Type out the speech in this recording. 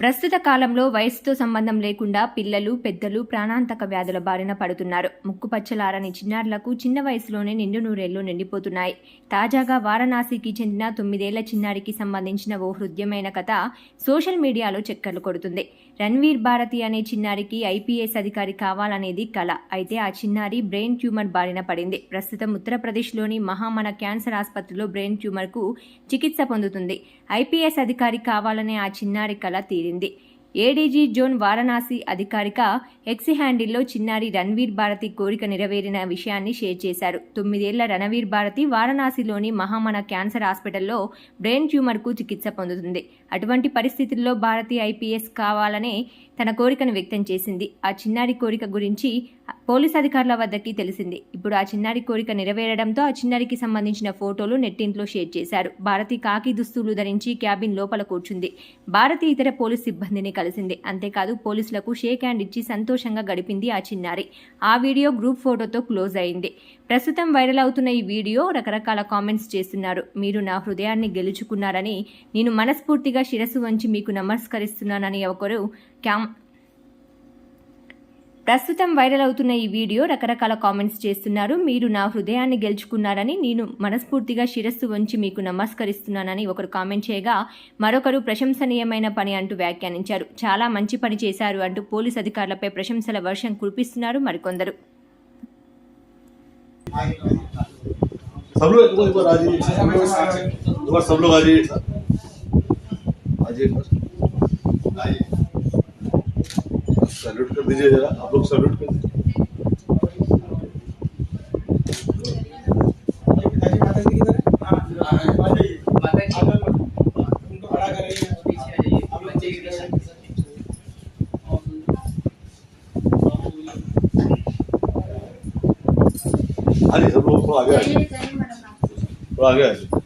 ప్రస్తుత కాలంలో వయసుతో సంబంధం లేకుండా పిల్లలు పెద్దలు ప్రాణాంతక వ్యాధుల బారిన పడుతున్నారు. ముక్కుపచ్చలారని చిన్నారులకు చిన్న వయసులోనే నిండు నూరేళ్ళు నిండిపోతున్నాయి. తాజాగా వారణాసికి చెందిన తొమ్మిదేళ్ళ చిన్నారికి సంబంధించిన ఓ హృద్యమైన కథ సోషల్ మీడియాలో చక్కర్లు కొడుతుంది. రణ్వీర్ భారతి అనే చిన్నారికి ఐపీఎస్ అధికారి కావాలనేది కళ అయితే ఆ చిన్నారి బ్రెయిన్ ట్యూమర్ బారిన పడింది. ప్రస్తుతం ఉత్తరప్రదేశ్లోని మహామన క్యాన్సర్ ఆసుపత్రిలో బ్రెయిన్ ట్యూమర్కు చికిత్స పొందుతుంది. ఐపీఎస్ అధికారి కావాలనే ఆ చిన్నారి కల తీరింది ఏడీజీ జోన్ వారణాసి అధికారిక ఎక్స్ హ్యాండిల్లో చిన్నారి రణ్వీర్ భారతి కోరిక నెరవేరిన విషయాన్ని షేర్ చేశారు. తొమ్మిదేళ్ళ రణవీర్ భారతి వారణాసిలోని మహామన క్యాన్సర్ హాస్పిటల్లో బ్రెయిన్ ట్యూమర్కు చికిత్స పొందుతుంది. అటువంటి పరిస్థితుల్లో భారతి ఐపీఎస్ కావాలనే తన కోరికను వ్యక్తం చేసింది. ఆ చిన్నారి కోరిక గురించి పోలీస్ అధికారుల వద్దకి తెలిసింది. ఇప్పుడు ఆ చిన్నారి కోరిక నెరవేరడంతో ఆ చిన్నారికి సంబంధించిన ఫోటోలు నెట్టింట్లో షేర్ చేశారు. భారతి కాకి దుస్తులు ధరించి క్యాబిన్ లోపల కూర్చుంది. భారతి ఇతర పోలీస్ సిబ్బందిని కలిసింది అంతేకాదు పోలీసులకు షేక్ హ్యాండ్ ఇచ్చి సంతోషంగా గడిపింది ఆ చిన్నారి. ఆ వీడియో గ్రూప్ ఫోటోతో క్లోజ్ అయింది. ప్రస్తుతం వైరల్ అవుతున్న ఈ వీడియో రకరకాల కామెంట్స్ చేస్తున్నారు. మీరు నా హృదయాన్ని గెలుచుకున్నారని నేను మనస్ఫూర్తిగా శిరస్సు వంచి మీకు నమస్కరిస్తున్నానని ఒకరు క్యామ్ ప్రస్తుతం వైరల్ అవుతున్న ఈ వీడియో రకరకాల కామెంట్స్ చేస్తున్నారు మీరు నా హృదయాన్ని గెలుచుకున్నారని నేను మనస్ఫూర్తిగా శిరస్సు వంచి మీకు నమస్కరిస్తున్నానని ఒకరు కామెంట్ చేయగా మరొకరు ప్రశంసనీయమైన పని అంటూ వ్యాఖ్యానించారు చాలా మంచి పని చేశారు అంటూ పోలీస్ అధికారులపై ప్రశంసల వర్షం కురిపిస్తున్నారు మరికొందరు सब लोग सैल्यूट कर दीजिए जरा, आप लोग सैल्यूट कर दीजिए। हाँ अरे सब लोग थोड़ा आगे आ जाइए थोड़ा आगे आ जाइए